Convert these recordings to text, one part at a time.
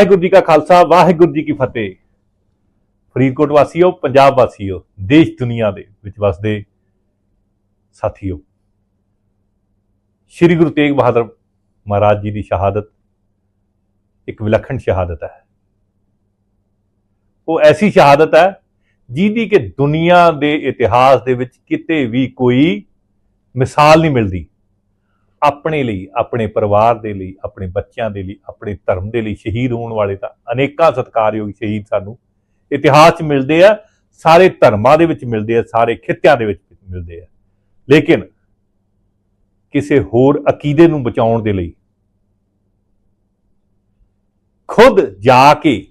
ਵਾਹਿਗੁਰੂ ਜੀ ਕਾ ਖਾਲਸਾ, ਵਾਹਿਗੁਰੂ ਜੀ ਕੀ ਫਤਿਹ। ਫਰੀਦਕੋਟ ਵਾਸੀਓ, ਪੰਜਾਬ ਵਾਸੀਓ, ਦੇਸ਼ ਦੁਨੀਆ ਦੇ ਵਿੱਚ ਵਸਦੇ ਸਾਥੀਓ, ਸ੍ਰੀ ਗੁਰੂ ਤੇਗ ਬਹਾਦਰ ਮਹਾਰਾਜ ਜੀ ਦੀ ਸ਼ਹਾਦਤ ਇੱਕ ਵਿਲੱਖਣ ਸ਼ਹਾਦਤ ਹੈ। ਉਹ ਐਸੀ ਸ਼ਹਾਦਤ ਹੈ ਜਿਹਦੀ ਕਿ ਦੁਨੀਆ ਦੇ ਇਤਿਹਾਸ ਦੇ ਵਿੱਚ ਕਿਤੇ ਵੀ ਕੋਈ ਮਿਸਾਲ ਨਹੀਂ ਮਿਲਦੀ। ਆਪਣੇ ਲਈ, ਆਪਣੇ ਪਰਿਵਾਰ ਦੇ ਲਈ, ਆਪਣੇ ਬੱਚਿਆਂ ਦੇ ਲਈ, ਆਪਣੇ ਧਰਮ ਦੇ ਲਈ ਸ਼ਹੀਦ ਹੋਣ ਵਾਲੇ ਤਾਂ ਅਨੇਕਾਂ ਸਤਿਕਾਰਯੋਗ ਸ਼ਹੀਦ ਸਾਨੂੰ ਇਤਿਹਾਸ 'ਚ ਮਿਲਦੇ ਆ, ਸਾਰੇ ਧਰਮਾਂ ਦੇ ਵਿੱਚ ਮਿਲਦੇ ਆ, ਸਾਰੇ ਖਿੱਤਿਆਂ ਦੇ ਵਿੱਚ ਮਿਲਦੇ ਆ। ਲੇਕਿਨ ਕਿਸੇ ਹੋਰ ਅਕੀਦੇ ਨੂੰ ਬਚਾਉਣ ਦੇ ਲਈ ਖੁਦ ਜਾ ਕੇ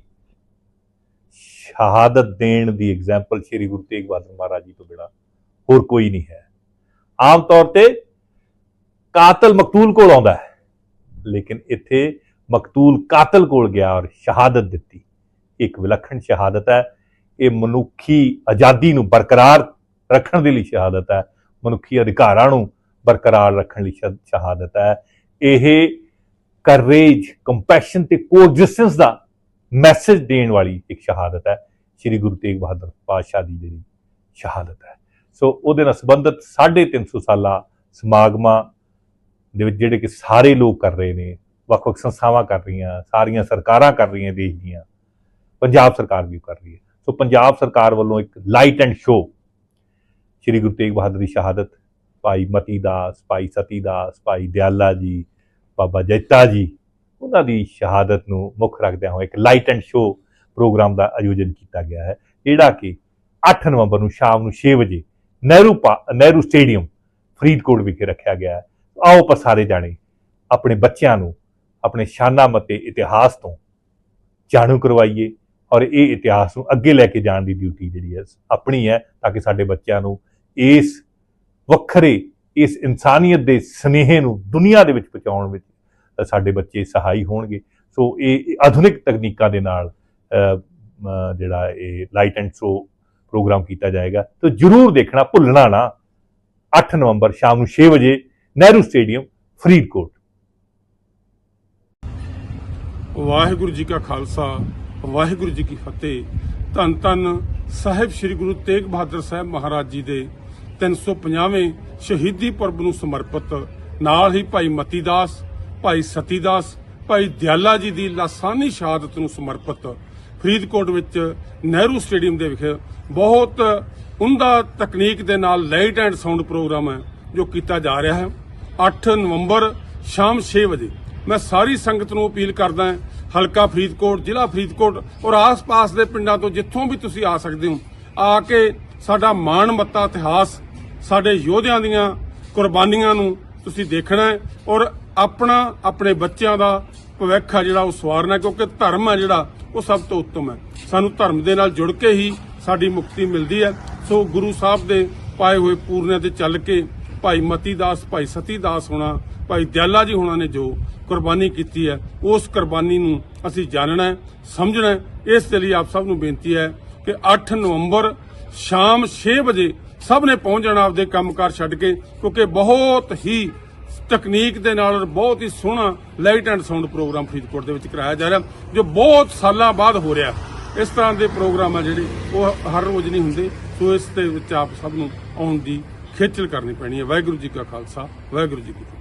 ਸ਼ਹਾਦਤ ਦੇਣ ਦੀ ਐਗਜ਼ਾਮਪਲ ਸ੍ਰੀ ਗੁਰੂ ਤੇਗ ਬਹਾਦਰ ਮਹਾਰਾਜ ਜੀ ਤੋਂ ਬਿਨਾਂ ਹੋਰ ਕੋਈ ਨਹੀਂ ਹੈ। ਆਮ ਤੌਰ ਤੇ ਕਾਤਲ ਮਕਤੂਲ ਕੋਲ ਆਉਂਦਾ ਹੈ। ਲੇਕਿਨ ਇੱਥੇ ਮਕਤੂਲ ਕਾਤਲ ਕੋਲ ਗਿਆ ਔਰ ਸ਼ਹਾਦਤ ਦਿੱਤੀ। ਇੱਕ ਵਿਲੱਖਣ ਸ਼ਹਾਦਤ ਹੈ। ਇਹ ਮਨੁੱਖੀ ਆਜ਼ਾਦੀ ਨੂੰ ਬਰਕਰਾਰ ਰੱਖਣ ਦੇ ਲਈ ਸ਼ਹਾਦਤ ਹੈ। ਮਨੁੱਖੀ ਅਧਿਕਾਰਾਂ ਨੂੰ ਬਰਕਰਾਰ ਰੱਖਣ ਲਈ ਸ਼ਹ- ਸ਼ਹਾਦਤ ਹੈ। ਇਹ ਕਰੇਜ ਕੰਪੈਸ਼ਨ ਤੇ ਕੋਐਗਜ਼ਿਸਟੈਂਸ ਦਾ ਮੈਸੇਜ ਦੇਣ ਵਾਲੀ ਇੱਕ ਸ਼ਹਾਦਤ ਹੈ। ਸ੍ਰੀ ਗੁਰੂ ਤੇਗ ਬਹਾਦਰ ਪਾਤਸ਼ਾਹ ਦੀ ਜਿਹੜੀ ਸ਼ਹਾਦਤ ਹੈ। ਸੋ ਉਹਦੇ ਨਾਲ ਸੰਬੰਧਿਤ 350 ਸਾਲਾ ਸਮਾਗਮਾਂ ਦੇ ਵਿੱਚ ਜਿਹੜੇ ਕਿ ਸਾਰੇ ਲੋਕ ਕਰ ਰਹੇ ਨੇ, ਵੱਖ-ਵੱਖ ਸੰਸਥਾਵਾਂ ਕਰ ਰਹੀਆਂ, ਸਾਰੀਆਂ ਸਰਕਾਰਾਂ ਕਰ ਰਹੀਆਂ ਦੇਸ਼ ਦੀਆਂ, ਪੰਜਾਬ ਸਰਕਾਰ ਵੀ ਕਰ ਰਹੀ ਹੈ। ਸੋ ਪੰਜਾਬ ਸਰਕਾਰ ਵੱਲੋਂ ਇੱਕ light and show Sri Guru Tegh Bahadur ਦੀ ਸ਼ਹਾਦਤ, ਭਾਈ ਮਤੀ ਦਾਸ, ਭਾਈ ਸਤੀ ਦਾਸ, ਭਾਈ ਦਿਆਲਾ ਜੀ, ਬਾਬਾ ਜੈਤਾ ਜੀ, ਉਹਨਾਂ ਦੀ ਸ਼ਹਾਦਤ ਨੂੰ ਮੁੱਖ ਰੱਖਦਿਆਂ ਹੋਇਆ ਇੱਕ ਲਾਈਟ ਐਂਡ ਸ਼ੋ ਪ੍ਰੋਗਰਾਮ ਦਾ ਆਯੋਜਨ ਕੀਤਾ ਗਿਆ ਹੈ, ਜਿਹੜਾ ਕਿ 8 ਨਵੰਬਰ ਨੂੰ ਸ਼ਾਮ ਨੂੰ 6 ਵਜੇ ਨਹਿਰੂ ਪਾ- ਨਹਿਰੂ ਸਟੇਡੀਅਮ ਫਰੀਦਕੋਟ ਵਿਖੇ ਰੱਖਿਆ ਗਿਆ ਹੈ। ਆਓ ਆਪਾਂ ਜਾਣੇ ਆਪਣੇ ਬੱਚਿਆਂ ਨੂੰ, ਆਪਣੇ ਸ਼ਾਨਾ ਮਤੇ ਇਤਿਹਾਸ ਤੋਂ ਜਾਣੂ ਕਰਵਾਈਏ ਔਰ ਇਹ ਇਤਿਹਾਸ ਨੂੰ ਅੱਗੇ ਲੈ ਕੇ ਜਾਣ ਦੀ ਡਿਊਟੀ ਜਿਹੜੀ ਹੈ, ਆਪਣੀ ਹੈ ਤਾਂ ਕਿ ਸਾਡੇ ਬੱਚਿਆਂ ਨੂੰ ਇਸ ਵੱਖਰੇ, ਇਸ ਇਨਸਾਨੀਅਤ ਦੇ ਸਨੇਹ ਨੂੰ ਦੁਨੀਆ ਦੇ ਵਿੱਚ ਪਹੁੰਚਾਉਣ ਵਿੱਚ ਸਾਡੇ ਬੱਚੇ ਸਹਾਈ ਹੋਣਗੇ। ਸੋ ਇਹ ਆਧੁਨਿਕ ਤਕਨੀਕਾਂ ਦੇ ਨਾਲ ਜਿਹੜਾ ਇਹ ਲਾਈਟ ਐਂਡ ਸ਼ੋ ਪ੍ਰੋਗਰਾਮ ਕੀਤਾ ਜਾਏਗਾ। ਤਾਂ ਜਰੂਰ ਦੇਖਣਾ, ਭੁੱਲਣਾ ਨਾ। 8 ਨਵੰਬਰ ਸ਼ਾਮ ਨੂੰ 6 ਵਜੇ ਨਹਿਰੂ ਸਟੇਡੀਅਮ, ਫਰੀਦਕੋਟ। ਵਾਹਿਗੁਰੂ ਜੀ ਕਾ ਖਾਲਸਾ, ਵਾਹਿਗੁਰੂ ਜੀ ਕੀ ਫਤਿਹ। ਧੰਨ ਧੰਨ ਸਾਹਿਬ ਸ੍ਰੀ ਗੁਰੂ ਤੇਗ ਬਹਾਦਰ ਸਾਹਿਬ ਮਹਾਰਾਜ ਜੀ ਦੇ 350ਵੇਂ ਸ਼ਹੀਦੀ ਪੁਰਬ ਨੂੰ ਸਮਰਪਿਤ, ਨਾਲ ਹੀ ਭਾਈ ਮਤੀ ਦਾਸ ਭਾਈ ਸਤੀ ਦਾਸ ਭਾਈ ਦਿਆਲਾ ਜੀ ਦੀ ਲਾਸਾਨੀ ਸ਼ਹਾਦਤ ਨੂੰ ਸਮਰਪਿਤ, ਫਰੀਦਕੋਟ ਵਿੱਚ ਨਹਿਰੂ ਸਟੇਡੀਅਮ ਦੇ ਵਿਖੇ ਬਹੁਤ ਉਮਦਾ ਤਕਨੀਕ ਦੇ ਨਾਲ ਲਾਈਟ ਐਂਡ ਸਾਊਂਡ ਪ੍ਰੋਗਰਾਮ ਹੈ। ਜੋ ਕੀਤਾ ਜਾ ਰਿਹਾ ਹੈ। 8 ਨਵੰਬਰ ਸ਼ਾਮ 6 ਵਜੇ ਮੈਂ ਸਾਰੀ ਸੰਗਤ ਨੂੰ ਅਪੀਲ ਕਰਦਾ ਹਾਂ, ਹਲਕਾ ਫਰੀਦਕੋਟ, ਜ਼ਿਲ੍ਹਾ ਫਰੀਦਕੋਟ ਔਰ ਆਸ-ਪਾਸ ਦੇ ਪਿੰਡਾਂ ਤੋਂ ਜਿੱਥੋਂ ਵੀ ਤੁਸੀਂ ਆ ਸਕਦੇ ਹੋ, ਆ ਕੇ ਸਾਡਾ ਮਾਣ ਮੱਤਾ ਇਤਿਹਾਸ, ਸਾਡੇ ਯੋਧਿਆਂ ਦੀਆਂ ਕੁਰਬਾਨੀਆਂ ਨੂੰ ਤੁਸੀਂ ਦੇਖਣਾ ਹੈ ਔਰ ਆਪਣਾ, ਆਪਣੇ ਬੱਚਿਆਂ ਦਾ ਭਵਿੱਖ ਆ ਜਿਹੜਾ ਉਹ ਸਵਾਰਨਾ ਕਿਉਂਕਿ ਧਰਮ ਹੈ ਜਿਹੜਾ ਉਹ ਸਭ ਤੋਂ ਉੱਤਮ ਹੈ। ਸਾਨੂੰ ਧਰਮ ਦੇ ਨਾਲ ਜੁੜ ਕੇ ਹੀ ਸਾਡੀ ਮੁਕਤੀ ਮਿਲਦੀ ਹੈ। ਸੋ ਗੁਰੂ ਸਾਹਿਬ ਦੇ ਪਾਏ ਹੋਏ ਪੂਰਨਿਆਂ ਤੇ ਚੱਲ ਕੇ ਭਾਈ ਮਤੀ ਦਾਸ, ਭਾਈ ਸਤੀ ਦਾਸ ਹੋਣਾ, ਭਾਈ ਦਿਆਲਾ ਜੀ ਹੋਣਾ ਨੇ ਜੋ ਕੁਰਬਾਨੀ ਕੀਤੀ ਹੈ, ਉਸ ਕੁਰਬਾਨੀ ਨੂੰ ਅਸੀਂ ਜਾਣਨਾ ਹੈ, ਸਮਝਣਾ ਹੈ। ਇਸ ਦੇ ਲਈ ਆਪ ਸਭ ਨੂੰ ਬੇਨਤੀ ਹੈ ਕਿ 8 ਨਵੰਬਰ ਸ਼ਾਮ 6 ਵਜੇ ਸਭ ਨੇ ਪਹੁੰਚ ਜਾਣਾ ਆਪਦੇ ਕੰਮਕਾਰ ਛੱਡ ਕੇ, ਕਿਉਂਕਿ ਬਹੁਤ ਹੀ ਤਕਨੀਕ ਦੇ ਨਾਲ ਬਹੁਤ ਹੀ ਸੋਹਣਾ light and sound program Faridkot ਦੇ ਵਿੱਚ ਕਰਾਇਆ ਜਾ ਰਿਹਾ, ਜੋ ਬਹੁਤ ਸਾਲਾਂ ਬਾਅਦ ਹੋ ਰਿਹਾ। ਇਸ ਤਰ੍ਹਾਂ ਦੇ ਪ੍ਰੋਗਰਾਮ ਆ ਜਿਹੜੇ, ਉਹ ਹਰ ਰੋਜ਼ ਨਹੀਂ ਹੁੰਦੇ, ਸੋ ਇਸ ਦੇ ਵਿੱਚ ਆਪ ਸਭ ਨੂੰ ਆਉਣ ਦੀ ਖੇਚਲ ਕਰਨੀ ਪੈਣੀ ਹੈ। ਵਾਹਿਗੁਰੂ ਜੀ ਕਾ ਖਾਲਸਾ ਵਾਹਿਗੁਰੂ ਜੀ ਕੀ ਫਤਿਹ।